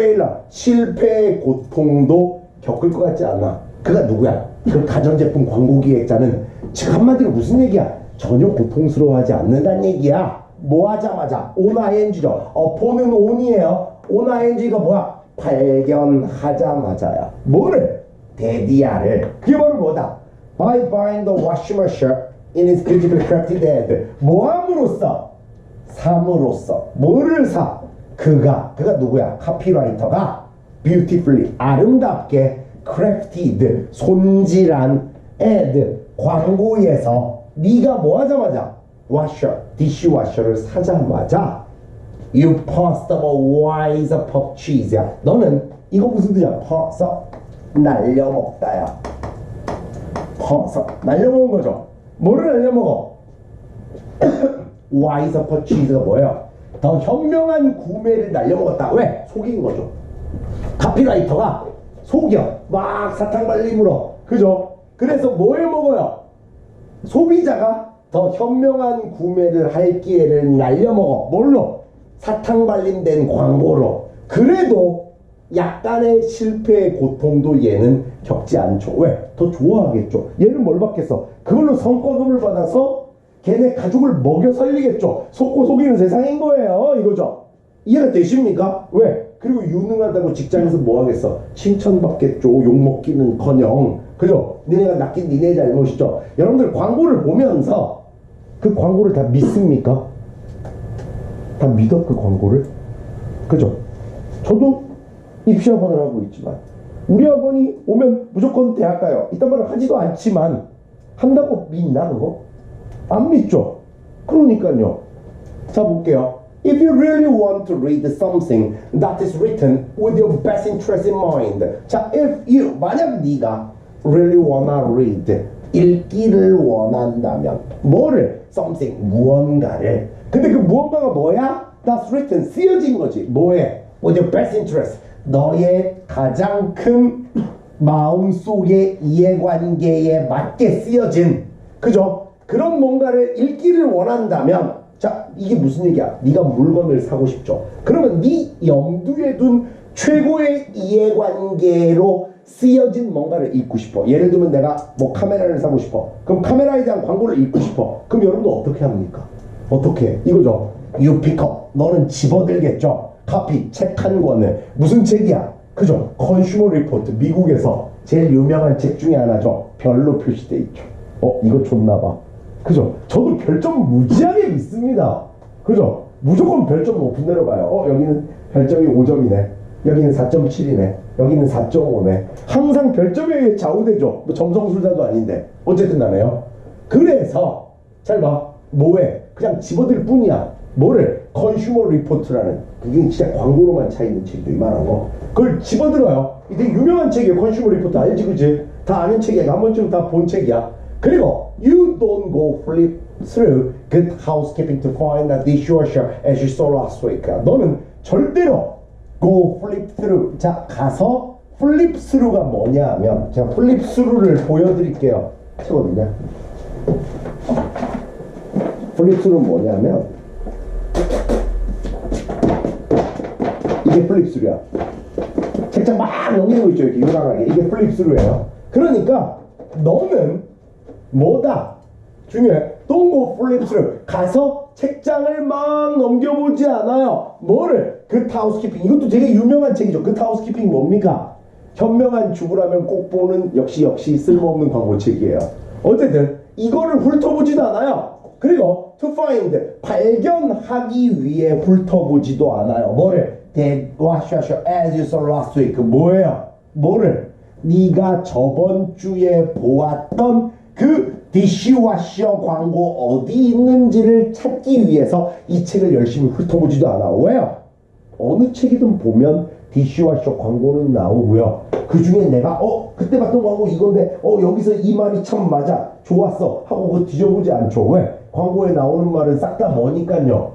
페일러 실패의 고통도 겪을 것 같지 않아. 그가 누구야? 그 가전제품 광고 기획자는 즉 한마디로 무슨 얘기야? 전혀 고통스러워하지 않는다는 얘기야. 뭐 하자마자 온ING죠. 어포는 온이에요. 온ING가 뭐야? 발견하자마자야. 뭐를? 데디아를. 그게 바로 뭐다? By buying the washing machine in its beautifully crafted head. 뭐 함으로써? 삼으로써 뭐를 사? 그가 그가 누구야? 카피라이터가 beautifully 아름답게 crafted 손질한 ad 광고에서 네가 뭐 하자마자 washer 디시워셔를 사자마자 you passed a wise purchase야 너는 이거 무슨 뜻이야? 퍼서 날려먹다야 퍼서 날려먹은 거죠 뭐를 날려먹어? 와이서 퍼치즈가 뭐예요? 더 현명한 구매를 날려먹었다. 왜? 속인 거죠. 카피라이터가 속여. 막 사탕 발림으로. 그죠? 그래서 뭘 먹어요? 소비자가 더 현명한 구매를 할 기회를 날려먹어. 뭘로? 사탕 발림된 광고로. 그래도 약간의 실패의 고통도 얘는 겪지 않죠. 왜? 더 좋아하겠죠. 얘는 뭘 받겠어? 그걸로 성과급을 받아서 걔네 가족을 먹여 살리겠죠. 속고 속이는 세상인 거예요. 이거죠. 이해가 되십니까? 왜? 그리고 유능하다고 직장에서 뭐 하겠어? 칭찬받겠죠. 욕먹기는 커녕. 그죠? 니네가 낚인 니네 잘못이죠. 여러분들 광고를 보면서 그 광고를 다 믿습니까? 다 믿어 그 광고를? 그죠? 저도 입시 학원을 하고 있지만 우리 학원이 오면 무조건 대학 가요. 이딴 말을 하지도 않지만 한다고 믿나 그거? 안 믿죠? 그러니까요. 자 볼게요. If you really want to read something that is written with your best interest in mind. 자, if you 만약 네가 really wanna read 읽기를 원한다면 뭐를 something 무언가를 근데 그 무언가가 뭐야? That's written 쓰여진 거지. 뭐에? With your best interest. 너의 가장 큰 마음속의 이해관계에 맞게 쓰여진 그죠? 그런 뭔가를 읽기를 원한다면 자 이게 무슨 얘기야? 네가 물건을 사고 싶죠. 그러면 네 염두에 둔 최고의 이해관계로 쓰여진 뭔가를 읽고 싶어. 예를 들면 내가 뭐 카메라를 사고 싶어. 그럼 카메라에 대한 광고를 읽고 싶어. 그럼 여러분도 어떻게 합니까? 어떻게? 이거죠. Up. 너는 집어들겠죠. 카피 책 한 권을 무슨 책이야? 그죠? 컨슈머 리포트 미국에서 제일 유명한 책 중에 하나죠. 별로 표시돼 있죠. 어 이거 좋나 봐. 그죠? 저도 별점 무지하게 믿습니다. 그죠? 무조건 별점 높은 데로 가요. 어, 여기는 별점이 5점이네. 여기는 4.7이네. 여기는 4.5네. 항상 별점에 의해 좌우되죠. 뭐 점성술자도 아닌데. 어쨌든 간에요. 그래서, 잘 봐. 뭐해? 그냥 집어들 뿐이야. 뭐를? 컨슈머 리포트라는. 그게 진짜 광고로만 차 있는 책도 이만한 거. 그걸 집어들어요. 이게 유명한 책이에요. 컨슈머 리포트 알지, 그지? 다 아는 책이야. 한 번쯤 다 본 책이야. 그리고 you don't go flip through good housekeeping to find a dishwasher as you saw last week. 너는 절대로 go flip through. 자 가서 flip through가 뭐냐 하면 제가 flip through를 보여드릴게요. 채거든요. flip through는 뭐냐면 이게 flip through야. 책장 막 넘기는 거 있죠 이렇게 요란하게 이게 플립 스루예요 그러니까 너는 뭐다? 중요해. 동고 플립 스루 가서 책장을 막 넘겨보지 않아요. 뭐를? 그 하우스키핑. 이것도 되게 유명한 책이죠. 그 하우스키핑 뭡니까? 현명한 주부라면 꼭 보는 역시 역시 쓸모없는 광고책이에요. 어쨌든 이거를 훑어보지도 않아요. 그리고 to find 발견하기 위해 훑어보지도 않아요. 뭐를? That wash wash as you saw last week. 뭐예요? 뭐를? 네가 저번 주에 보았던 그 디시와셔 광고 어디 있는지를 찾기 위해서 이 책을 열심히 훑어보지도 않아. 왜요? 어느 책이든 보면 디시와셔 광고는 나오고요. 그 중에 내가 어 그때 봤던 광고 이건데 어 여기서 이 말이 참 맞아 좋았어 하고 그거 뒤져보지 않죠. 왜? 광고에 나오는 말은 싹 다 뭐니까요?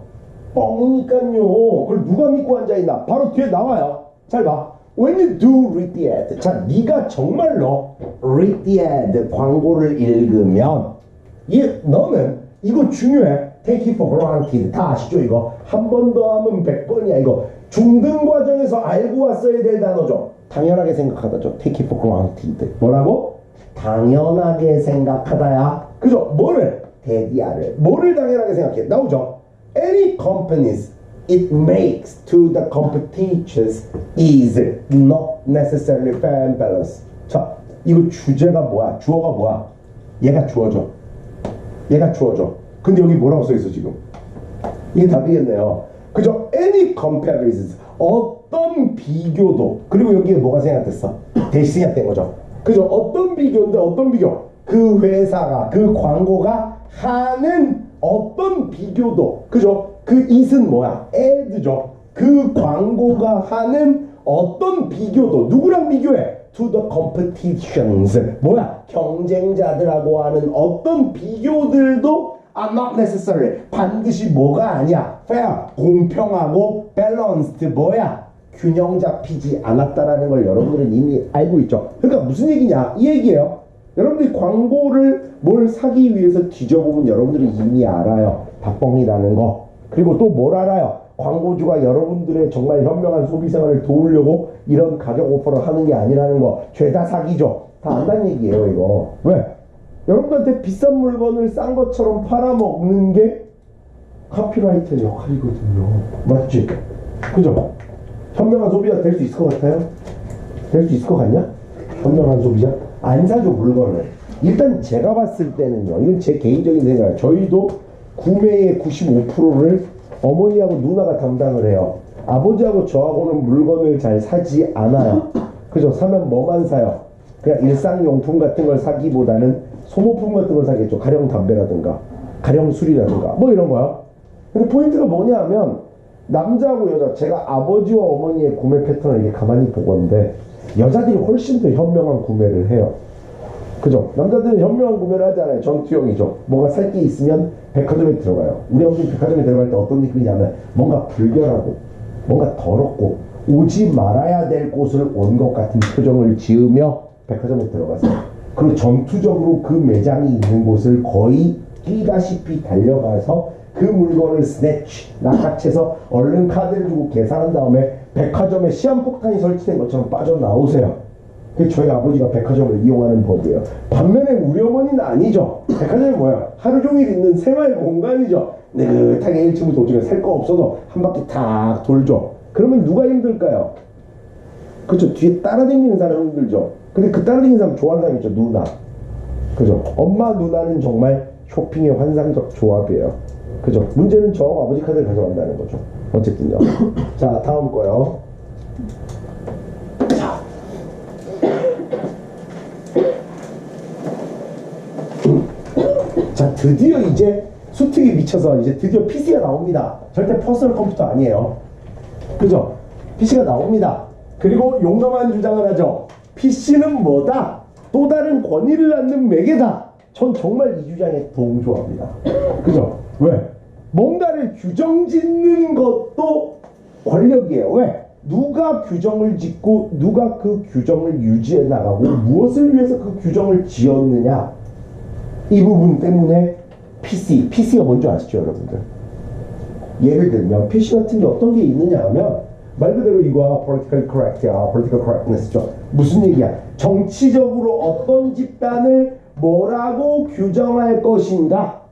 뻥이니까요. 그걸 누가 믿고 앉아있나? 바로 뒤에 나와요. 잘 봐. When you do read the ad, 자, 네가 정말로 read the ad 광고를 읽으면, 이 너는 이거 중요해. Take it for granted. 다 아시죠 이거? 한 번 더 하면 백 번이야 이거. 중등 과정에서 알고 왔어야 될 단어죠. 당연하게 생각하다죠. Take it for granted. 뭐라고? 당연하게 생각하다야. 그죠? 뭐를? 대디아를. 뭐를 당연하게 생각해? 나오죠. Any companies it makes to the competitors is not necessarily fair and balanced. 자, 이거 주제가 뭐야? 주어가 뭐야? 얘가 주어죠. 얘가 주어져. 근데 여기 뭐라고 써 있어 지금? 이게 답이겠네요. 그죠? Any comparisons 어떤 비교도 그리고 여기에 뭐가 생략됐어? 대시 생략된 거죠. 그죠? 어떤 비교인데 어떤 비교? 그 회사가 그 광고가 하는 어떤 비교도 그죠? 그 it은 뭐야? ad죠. 그 광고가 하는 어떤 비교도 누구랑 비교해? to the competitions. 뭐야? 경쟁자들하고 하는 어떤 비교들도 are not necessary. 반드시 뭐가 아니야? fair. 공평하고 balanced. 뭐야? 균형 잡히지 않았다라는 걸 여러분들은 이미 알고 있죠. 그러니까 무슨 얘기냐? 이 얘기예요. 여러분들이 광고를 뭘 사기 위해서 뒤져보면 여러분들이 이미 알아요. 박봉이라는 거 그리고 또 뭘 알아요 광고주가 여러분들의 정말 현명한 소비 생활을 도우려고 이런 가격 오퍼를 하는 게 아니라는 거 죄다 사기죠. 다 안다는 얘기예요 이거. 왜? 여러분들한테 비싼 물건을 싼 것처럼 팔아먹는 게 카피라이터의 역할이거든요. 맞지? 그죠? 현명한 소비자 될 수 있을 것 같아요? 될 수 있을 것 같냐? 현명한 소비자? 안 사죠 물건을. 일단 제가 봤을 때는요. 이건 제 개인적인 생각이에요. 저희도 구매의 95%를 어머니하고 누나가 담당을 해요. 아버지하고 저하고는 물건을 잘 사지 않아요. 그죠? 사면 뭐만 사요? 그냥 일상용품 같은 걸 사기보다는 소모품 같은 걸 사겠죠. 가령 담배라든가, 가령 술이라든가, 뭐 이런 거요. 근데 포인트가 뭐냐 하면, 남자하고 여자, 제가 아버지와 어머니의 구매 패턴을 이렇게 가만히 보건데, 여자들이 훨씬 더 현명한 구매를 해요. 그죠? 남자들은 현명한 구매를 하잖아요. 전투형이죠. 뭐가 살 게 있으면 백화점에 들어가요. 우리 아버지 백화점에 들어갈 때 어떤 느낌이냐면 뭔가 불결하고 뭔가 더럽고 오지 말아야 될 곳을 온 것 같은 표정을 지으며 백화점에 들어가세요. 그리고 전투적으로 그 매장이 있는 곳을 거의 뛰다시피 달려가서 그 물건을 스네치, 낚아채서 얼른 카드를 주고 계산한 다음에 백화점에 시한폭탄이 설치된 것처럼 빠져나오세요. 그게 저희 아버지가 백화점을 이용하는 법이에요. 반면에 우리 어머니는 아니죠. 백화점이 뭐야? 하루 종일 있는 생활 공간이죠. 느긋하게 1층부터 5층에 살 거 없어서 한 바퀴 탁 돌죠. 그러면 누가 힘들까요? 그렇죠. 뒤에 따라다니는 사람 힘들죠. 근데 그 따라다니는 사람 좋아하는 사람 있죠. 누나. 그죠. 엄마 누나는 정말 쇼핑의 환상적 조합이에요. 그죠. 문제는 저 아버지 카드를 가져간다는 거죠. 어쨌든요. 자, 다음 거요. 자 드디어 이제 수특이 미쳐서 이제 드디어 PC가 나옵니다. 절대 퍼스널 컴퓨터 아니에요. 그죠? PC가 나옵니다. 그리고 용감한 주장을 하죠. PC는 뭐다? 또 다른 권위를 낳는 매개다. 전 정말 이 주장에 동조합니다. 그죠? 왜? 뭔가를 규정 짓는 것도 권력이에요. 왜? 누가 규정을 짓고 누가 그 규정을 유지해 나가고 무엇을 위해서 그 규정을 지었느냐 이 부분 때문에 PC, PC가 뭔지 아시죠, 여러분들? 예를 들면 PC 같은 게 어떤 게 있느냐 하면 말 그대로 이거야 political correct야, political correctness죠. 무슨 얘기야? 정치적으로 어떤 집단을 뭐라고 규정할 것인가?